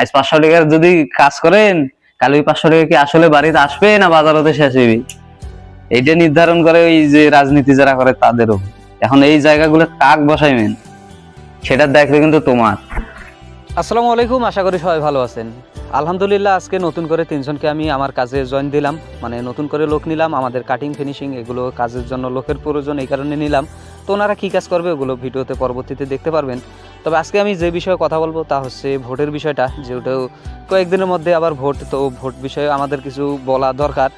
আজ পাঁচশো টাকার যদি কাজ করেন, কাল ওই পাঁচশো টাকা কি আসলে বাড়িতে আসবে না বাজারতে শেষ হইবে? এইটা নির্ধারণ করে ওই যে রাজনীতি যারা করে তাদেরও। এখন এই জায়গাগুলো কাক বসাইবেন সেটার দায়িত্ব কিন্তু তোমার। আসসালামু আলাইকুম, আশা করি সবাই ভালো আছেন। আলহামদুলিল্লাহ, আজকে নতুন করে তিনজনকে আমি আমার কাজে জয়েন দিলাম। মানে নতুন করে লোক নিলাম, আমাদের কাটিং ফিনিশিং এগুলো কাজের জন্য লোকের প্রয়োজন এই কারণে নিলাম। তো ওনারা কী কাজ করবে ওগুলো ভিডিওতে পরবর্তীতে দেখতে পারবেন। তবে আজকে আমি যে বিষয়ে কথা বলব তা হচ্ছে ভোটের বিষয়টা, যেহেতু কয়েকদিনের মধ্যে আবার ভোট, তো ভোট বিষয়ে আমাদের কিছু বলা দরকার।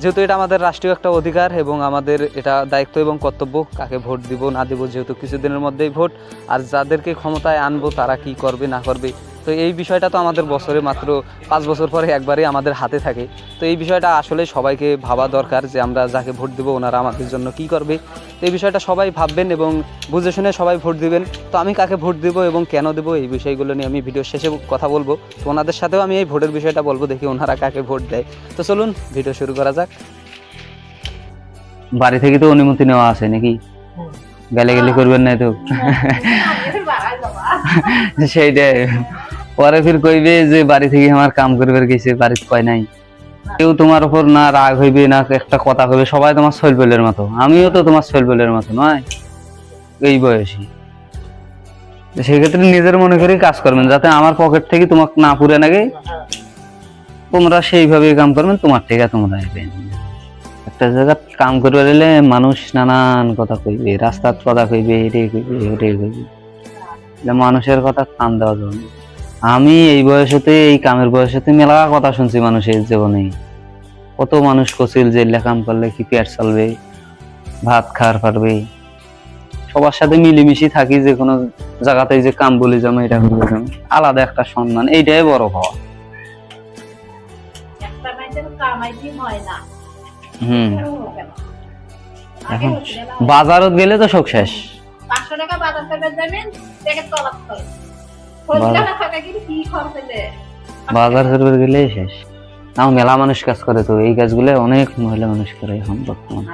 যেহেতু এটা আমাদের রাষ্ট্রীয় একটা অধিকার এবং আমাদের এটা দায়িত্ব এবং কর্তব্য, কাকে ভোট দিব না দিব যেহেতু কিছুদিনের মধ্যেই ভোট। আর যাদেরকে ক্ষমতায় আনব তারা কি করবে, না করবে তো এই বিষয়টা তো আমাদের বছরে মাত্র পাঁচ বছর পরে একবারই আমাদের হাতে থাকে। তো এই বিষয়টা আসলে সবাইকে ভাবা দরকার যে আমরা যাকে ভোট দেবো ওনারা আমাদের জন্য কি করবে। তো এই বিষয়টা সবাই ভাববেন এবং বুঝে শুনে সবাই ভোট দিবেন। তো আমি কাকে ভোট দেবো এবং কেন দেবো এই বিষয়গুলো নিয়ে আমি ভিডিও শেষে কথা বলব। তো ওনাদের সাথেও আমি এই ভোটের বিষয়টা বলব দেখি ওনারা কাকে ভোট দেয়। তো চলুন ভিডিও শুরু করা যাক। বাড়ি থেকে তো অনুমতি নেওয়া আছে নাকি? গালে গালি করবেন না তো? সেইটাই পরে ফির কইবে যে বাড়ি থেকে আমার কাম করবার গেছে বাড়িতে কয় নাই। কেউ তোমার উপর না রাগ হইবে, না একটা কথা কইবে, সবাই তোমার শৈলবেলের মতো। আমিও তো তোমার শৈলবেলের মতো নয়, এই বয়সী। সেক্ষেত্রে নিজের মনে করে কাজ করবেন, যাতে আমার পকেট থেকে তোমাকে না পুরে নাগে। তোমরা সেইভাবে কাম করবেন, তোমার থেকে তোমরা একটা জায়গা কাম করবে গেলে মানুষ নানান কথা কইবে, রাস্তার কথা কইবে এটাই কইবে ওটাই কইবে। মানুষের কথা কান দেওয়া যাবে। আমি এই বয়সেতে এই কামের বয়সেতে মেলা কথা শুনছি মানুষের জীবনে। কত মানুষ কছিল যে কাম করলে কি পেট চলবে ভাত খাওয়ার পারবে। সবার সাথে মিলেমিশে থাকি যে কোনো জায়গাতে যে কাম বলে যাব এটা বলে যাব। আলাদা একটা সম্মান এইটাই বড় হওয়া। হুম। এখন বাজারত গেলে তো শোক শেষ। পাঁচশো টাকা বাজার যাবেন বাজার করবে গেলে শেষ। তাও মেলা মানুষ কাজ করে তো এই কাজগুলো অনেক মহিলা মানুষ করে এখন বর্তমানে।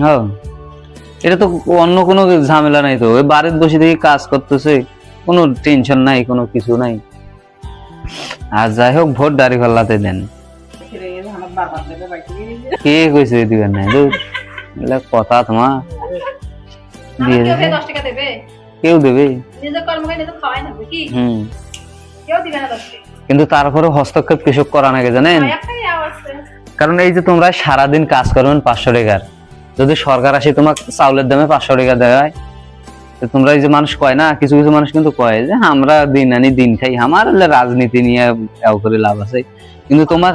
হ্যাঁ এটা তো অন্য কোনো ঝামেলা নাই তো ওই বাড়িতে বসে থেকে কাজ করতেছে কোনো টেনশন নাই কোনো কিছু নাই। আর যাই হোক ভোট দাঁড়ি পাল্লাতে দেন। কে কইছে দিবেন নাই দূর কথা তোমার। দিয়ে দেবে টাকা দেবে? কেউ দেবে। হুম। কিন্তু তারপরে হস্তক্ষেপ কৃষক করা নাকি জানেন? কারণ এই যে তোমরা সারাদিন কাজ করবেন পাঁচশো টাকার যদি সরকার আসে তোমার চাউলের দামে পাঁচশো টাকা দেয় তোমরা এই যে মানুষ কয় না কিছু কিছু মানুষ কিন্তু কয় যে আমরা দিন আনি দিন খাই আমার রাজনীতি নিয়ে করে লাভ আছে। কিন্তু তোমার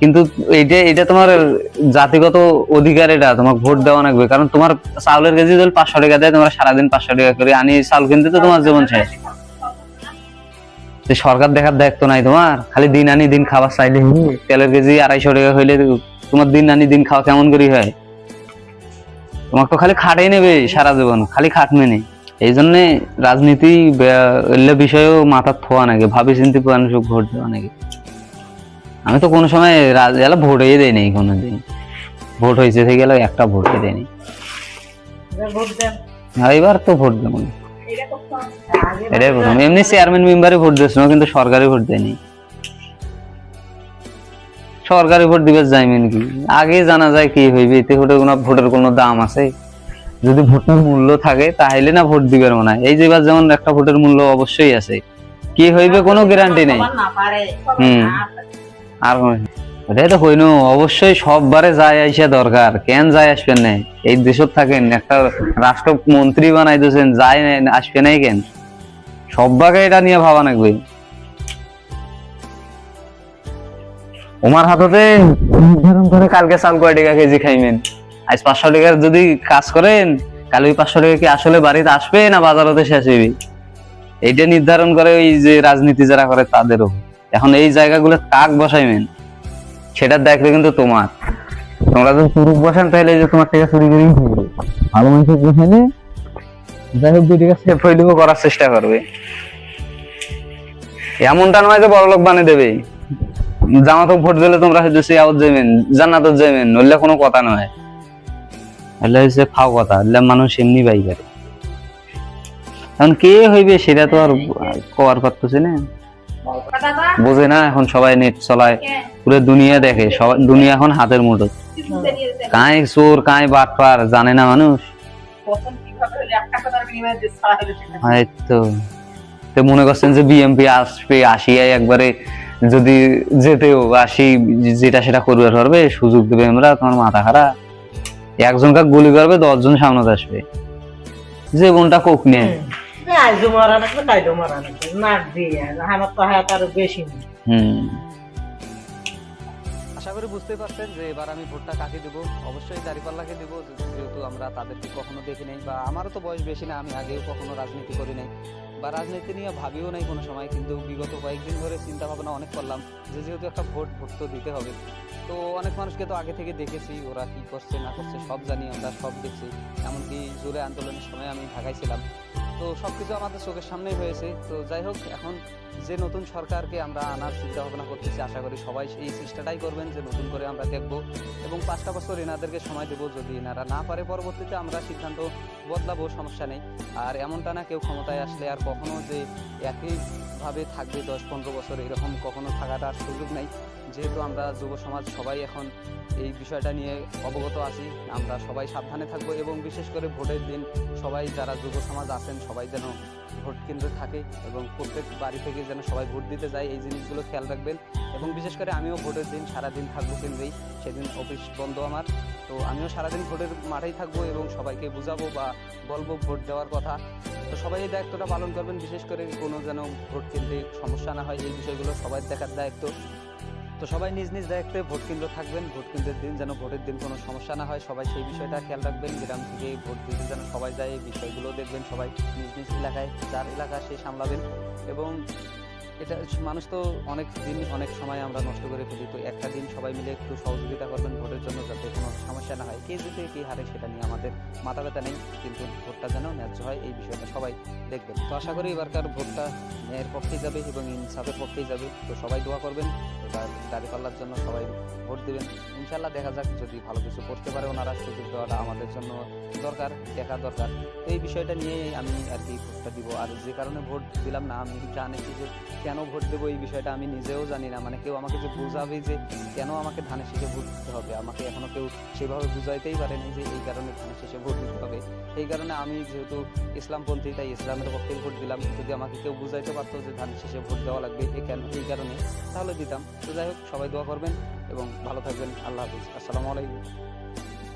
কিন্তু এইটা এটা তোমার জাতিগত অধিকার এটা তোমার ভোট দেওয়া লাগবে। কারণ তোমার চাউলের কেজি যদি পাঁচশো টাকা দেয়, তোমরা সারাদিন পাঁচশো টাকা করে আনি, চাউল কিনতে তো তোমার জীবন শেষ। সরকার দেখার দায়িত্ব নাই তোমার, খালি দিন আনি, দিন খাবার চাইলে। তেলের কেজি আড়াইশো টাকা হইলে তোমার দিন আনি, দিন খাওয়া কেমন করে হয়? তোমার তো খালি খাটাই নেবে সারা জীবন, খালি খাটবে নেই এই জন্য রাজনীতি বিষয়েও মাথার থোয়া নাকি ভাবি চিন্তি মানুষ ভোট দেওয়া নাকি। আমি তো কোনো সময় রাজ- এলা ভোটই দেয় নাই কোনোদিন। ভোট হয়েছে থেকে গেলে একটা দেয়নি। ভোট দেন। আর এবার তো ভোট দেবো না। এটাই প্রথম। এমনি চেয়ারম্যান মেম্বারে ভোট দিয়েছিল কিন্তু সরকারি ভোট দেয়নি। সরকারি ভোট দিবে যাইবেন কি? আগে জানা যায় কি হইবে এতে ভোটের কোনো ভোটের কোনো দাম আছে? যদি ভোটের মূল্য থাকে তাহলে না ভোট দিবে মনে হয়। এই যে এবার যেমন একটা ভোটের মূল্য অবশ্যই আছে। কি হইবে কোনো গ্যারান্টি নেই। হুম। আর ওটাই তো হইনো অবশ্যই সববারে যায় আইসা দরকার। কেন যায় আসবেন নাই? এই দেশত থাকেন, একটা রাষ্ট্রমন্ত্রী বানাই দিয়েছেন যায় আসবে নাই কেন? সববাকে এটা নিয়ে ভাবা লাগবে। ওমার হাততে নির্ধারণ করে কালকে চাল কয় টাকা কেজি খাইবেন? আজ পাঁচশো টাকার যদি কাজ করেন, কাল ওই পাঁচশো টাকা কি আসলে বাড়িতে আসবে না বাজারতে শেষ হইবে? এইটা নির্ধারণ করে ওই যে রাজনীতি যারা করে তাদেরও। এখন এই জায়গাগুলো কাক বসাইবেন সেটার দায়িত্ব কিন্তু তোমার। তোমরা যদি পুরুষ বসান, তাহলে যে তোমার টাকা চুরি করেই খাবে ভালো মানুষের বসাইলে যাই হোক দুই টাকা সেফ হইলেও করার চেষ্টা করবে। এমনটা নয় যে বড় লোক বানিয়ে দেবে। জামাতো ভোট দিলে তোমরা হয়তো সে আউট যাবেন জান্নাত যাবেন নইলে কোনো কথা নয়। এলে হচ্ছে ফাও কথা এলে মানুষ এমনি বাই করে এখন কে হইবে, সেটা তো আর কোয়ার পারতেছে না। বোঝে না, এখন সবাই নেট চলায়। পুরো দুনিয়া দেখে, সবাই দুনিয়া এখন হাতের মুঠো কাঁই চোর, কাঁই বাটপার, জানে না মানুষ? তো। মনে করছেন যে বিএমপি আসবে, আসিয়াই একবারে যদি যেতেও, আসি, যেটা সেটা করবে পারবে সুযোগ দেবে আমরা, তোমার মাথা খারাপ। একজন একজনকে গুলি করবে, দশজন সামনে আসবে। যে বোনটা কোক নিয়ে। আজও মারা নাকি কাইলো মারা নাকি নাক দিয়ে আমার তো হায়াত আরও বেশি নেই হম। আশা করি বুঝতে পারছেন যে এবার আমি ভোটটা কাকে দেবো? অবশ্যই দাঁড়িপাল্লাকে দেবো যেহেতু আমরা তাদেরকে কখনো দেখি নাই বা আমারও তো বয়স বেশি না আমি আগেও কখনো রাজনীতি করি নাই বা রাজনীতি নিয়ে ভাবিও নাই কোনো সময় কিন্তু বিগত কয়েকদিন ধরে চিন্তা ভাবনা অনেক করলাম যে যেহেতু একটা ভোট ভোট তো দিতে হবে। তো অনেক মানুষকে তো আগে থেকে দেখেছি ওরা কি করছে না করছে সব জানি আমরা সব দেখছি। এমনকি জোরে আন্দোলনের সময় আমি ঢাকায় ছিলাম। তো সব কিছু আমাদের চোখের সামনেই হয়েছে। তো যাই হোক এখন যে নতুন সরকারকে আমরা আনার চিন্তা ভাবনা করতেছি, আশা করি সবাই এই চেষ্টাটাই করবেন যে নতুন করে আমরা দেখব এবং পাঁচটা বছর এনাদেরকে সময় দেবো যদি এনারা না পারে, পরবর্তীতে আমরা সিদ্ধান্ত বদলাবো, সমস্যা নেই। আর এমনটা না কেউ ক্ষমতায় আসলে আর কখনো যে একইভাবে থাকবে দশ পনেরো বছর, এরকম কখনো থাকাটা আর সুযোগ নেই। যেহেতু আমরা যুব সমাজ সবাই এখন এই বিষয়টা নিয়ে অবগত আছি, আমরা সবাই সাবধানে থাকব এবং বিশেষ করে ভোটের দিন সবাই যারা যুব সমাজ আছেন সবাই যেন ভোট কেন্দ্রে থাকে এবং প্রত্যেক বাড়ি থেকে যেন সবাই ভোট দিতে যায়, এই জিনিসগুলো খেয়াল রাখবেন। এবং বিশেষ করে আমিও ভোটের দিন সারাদিন থাকব কেন্দ্রেই। সেদিন অফিস বন্ধ আমার। তো আমিও সারাদিন ভোটের মাঠেই থাকব এবং সবাইকে বুঝাবো বা বলব ভোট দেওয়ার কথা। তো সবাই এই দায়িত্বটা পালন করবেন। বিশেষ করে কোনো যেন ভোট কেন্দ্রে সমস্যা না হয়, এই বিষয়গুলো সবাই দেখার দায়িত্ব। তো সবাই নিজ নিজ দায়িত্বে ভোট কেন্দ্র থাকবেন, ভোট কেন্দ্রের দিন যেন ভোটের দিন কোনো সমস্যা না হয়। সবাই সেই বিষয়টা খেয়াল রাখবেন, গ্রাম থেকে ভোট দিতে যেন সবাই যায়, এই বিষয়গুলো দেখবেন সবাই নিজ নিজ এলাকায়, যার এলাকা সে সামলাবেন। এবং এটা মানুষ তো অনেক দিন, অনেক সময় আমরা নষ্ট করে ফেলি, তো একটা দিন সবাই মিলে একটু সহযোগিতা করবেন ভোটের জন্য যাতে কোনো সমস্যা না হয়। কে জিতে, কে হারে সেটা নিয়ে আমাদের মাথা ব্যথা নেই, কিন্তু ভোটটা যেন ন্যায্য হয়, এই বিষয়টা সবাই দেখবেন। তো আশা করি এবারকার ভোটটা ন্যায়ের পক্ষেই যাবে এবং ইনসাফের পক্ষেই যাবে। তো সবাই দোয়া করবেন, এবার দাঁড়িপাল্লার জন্য সবাই ভোট দেবেন। ইনশাল্লাহ দেখা যাক যদি ভালো কিছু করতে পারে ওনারা, সুযোগ দেওয়াটা আমাদের জন্য দরকার, দেখা দরকার। তো এই বিষয়টা নিয়েই আমি আর কি ভোটটা দিব। আর যে কারণে ভোট দিলাম না, আমি জানেছি যে কেন ভোট দেবো এই বিষয়টা আমি নিজেও জানি না। মানে কেউ আমাকে যে বোঝাবে যে কেন আমাকে ধানের শেষে ভোট দিতে হবে, আমাকে এখনও কেউ সেভাবে বুঝাইতেই পারেনি যে এই কারণে ধানের শেষে ভোট দিতে হবে। এই কারণে আমি যেহেতু ইসলামপন্থী, তাই ইসলামের পক্ষে ভোট দিলাম। যদি আমাকে কেউ বুঝাইতে পারতো যে ধানের শেষে ভোট দেওয়া লাগবে এই কেন, এই কারণে, তাহলে দিতাম। তো যাই হোক, সবাই দোয়া করবেন এবং ভালো থাকবেন। আল্লাহ হাফিজ। আসসালামু আলাইকুম।